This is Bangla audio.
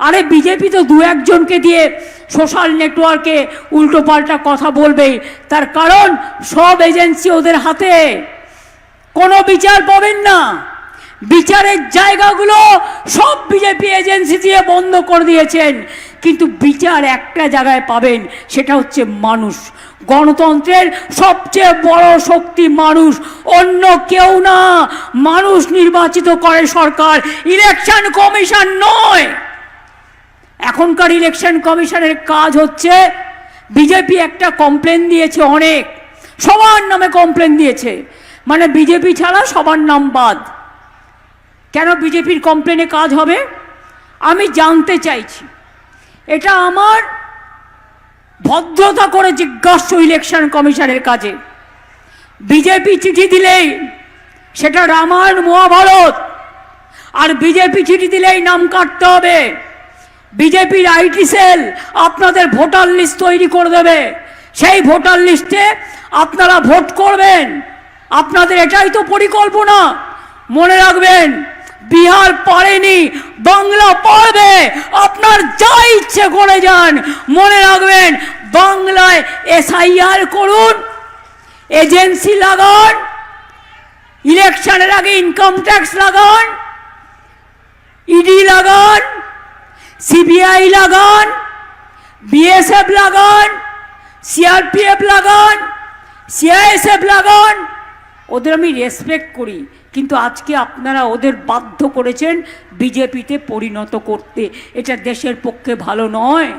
আরে বিজেপি তো দু একজনকে দিয়ে সোশ্যাল নেটওয়ার্কে উল্টোপাল্টা কথা বলবে তার কারণ সব এজেন্সি ওদের হাতে। কোনো বিচার পাবেন না। বিচারের জায়গাগুলো সব বিজেপি এজেন্সি দিয়ে বন্ধ করে দিয়েছেন। কিন্তু বিচার একটা জায়গায় পাবেন, সেটা হচ্ছে মানুষ। গণতন্ত্রের সবচেয়ে বড় শক্তি মানুষ। অন্য কেউ না। মানুষ নির্বাচিত করে সরকার। ইলেকশন কমিশন নয়। এখনকার ইলেকশন কমিশনের কাজ হচ্ছে, বিজেপি একটা কমপ্লেন দিয়েছে অনেক। সবার নামে কমপ্লেন দিয়েছে। মানে বিজেপি ছাড়া সবার নাম বাদ। কেন বিজেপির কমপ্লেনে কাজ হবে? আমি জানতে চাইছি। এটা আমার ভদ্রতা করে জিজ্ঞাসা ইলেকশন কমিশনের কাজে। বিজেপি চিঠি দিলেই সেটা রামায়ণ মহাভারত। আর বিজেপি চিঠি দিলেই নাম কাটতে হবে। বিজেপির আইটি সেল আপনাদের ভোটার লিস্ট তৈরি করে দেবে। সেই ভোটার লিস্টে আপনারা ভোট করবেন। আপনাদের এটাই তো পরিকল্পনা। মনে রাখবেন, বিহার পারেনি, বাংলা পারবে, আপনার যা ইচ্ছে করে যান। মনে রাখবেন, বাংলায় এসআইআর করুন, এজেন্সি লাগান, ইলেকশনের আগে ইনকাম ট্যাক্স লাগান ইডি লাগান সিবিআই লাগান, বিএসএফ লাগান, সিআরপিএফ লাগান, সিআইএসএফ লাগান। ওদের আমি রেসপেক্ট করি, কিন্তু আজকে আপনারা ওদের বাধ্য করেছেন বিজেপিতে পরিণত করতে। এটা দেশের পক্ষে ভালো নয়।